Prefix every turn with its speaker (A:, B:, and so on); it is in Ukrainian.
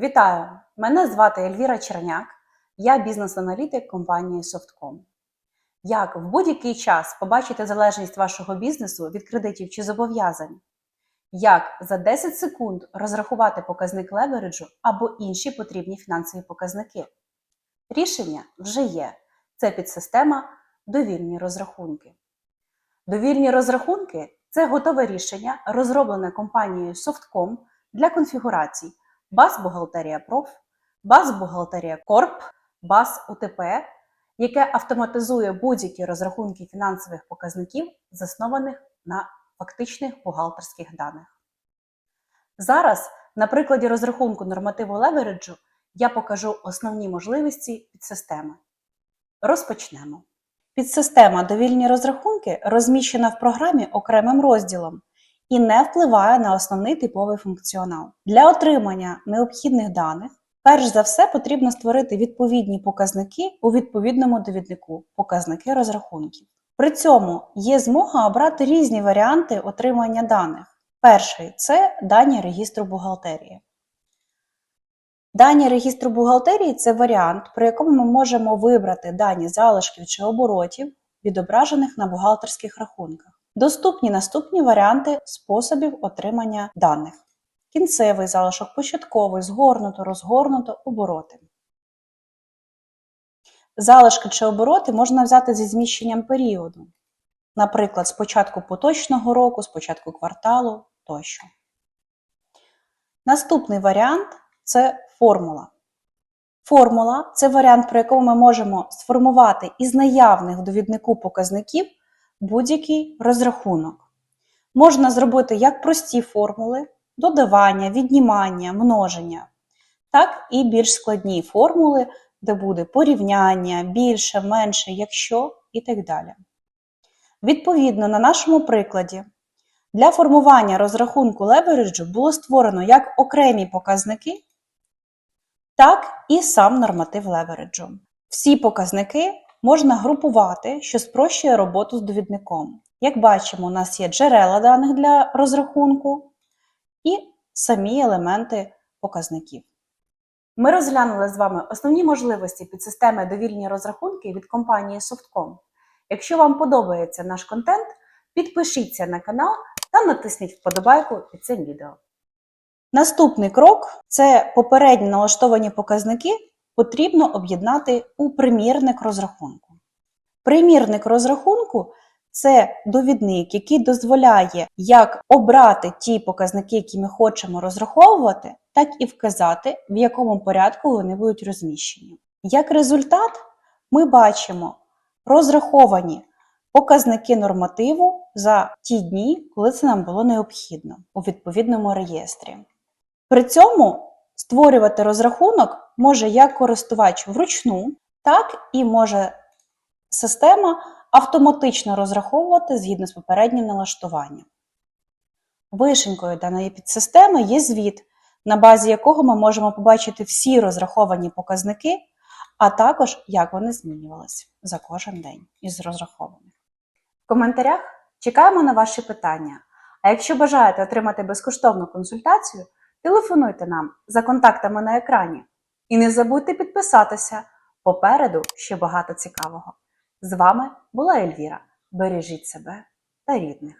A: Вітаю! Мене звати Ельвіра Черняк, я бізнес-аналітик компанії Softcom. Як в будь-який час побачити залежність вашого бізнесу від кредитів чи зобов'язань? Як за 10 секунд розрахувати показник левереджу або інші потрібні фінансові показники? Рішення вже є. Це підсистема довільні розрахунки. Довільні розрахунки це готове рішення, розроблене компанією Softcom для конфігурацій БАС Бухгалтерія Проф, БАС Бухгалтерія Корп, БАС УТП, яке автоматизує будь-які розрахунки фінансових показників, заснованих на фактичних бухгалтерських даних. Зараз, на прикладі розрахунку нормативу левереджу, я покажу основні можливості підсистеми. Розпочнемо. Підсистема довільні розрахунки розміщена в програмі окремим розділом і не впливає на основний типовий функціонал. Для отримання необхідних даних, перш за все, потрібно створити відповідні показники у відповідному довіднику показники розрахунків. При цьому є змога обрати різні варіанти отримання даних. Перший це дані регістру бухгалтерії. Дані регістру бухгалтерії це варіант, при якому ми можемо вибрати дані залишків чи оборотів, відображених на бухгалтерських рахунках. Доступні наступні варіанти способів отримання даних: кінцевий залишок, початковий, згорнуто, розгорнуто, обороти. Залишки чи обороти можна взяти зі зміщенням періоду, наприклад, з початку поточного року, з початку кварталу тощо. Наступний варіант це формула. Формула це варіант, при якому ми можемо сформувати із наявних в довіднику показників будь-який розрахунок. Можна зробити як прості формули додавання, віднімання, множення, так і більш складні формули, де буде порівняння, більше, менше, якщо і так далі. Відповідно, на нашому прикладі, для формування розрахунку левереджу було створено як окремі показники, так і сам норматив левереджу. Всі показники можна групувати, що спрощує роботу з довідником. Як бачимо, у нас є джерела даних для розрахунку і самі елементи показників. Ми розглянули з вами основні можливості підсистеми довільні розрахунки від компанії Softcom. Якщо вам подобається наш контент, підпишіться на канал та натисніть вподобайку під цим відео. Наступний крок це попередньо налаштовані показники потрібно об'єднати у примірник розрахунку. Примірник розрахунку це довідник, який дозволяє як обрати ті показники, які ми хочемо розраховувати, так і вказати, в якому порядку вони будуть розміщені. Як результат, ми бачимо розраховані показники нормативу за ті дні, коли це нам було необхідно у відповідному реєстрі. При цьому створювати розрахунок може як користувач вручну, так і може система автоматично розраховувати згідно з попереднім налаштуванням. Вишенькою даної підсистеми є звіт, на базі якого ми можемо побачити всі розраховані показники, а також як вони змінювалися за кожен день із розрахованих. В коментарях чекаємо на ваші питання. А якщо бажаєте отримати безкоштовну консультацію, телефонуйте нам за контактами на екрані. І не забудьте підписатися. Попереду ще багато цікавого. З вами була Ельвіра. Бережіть себе та рідних.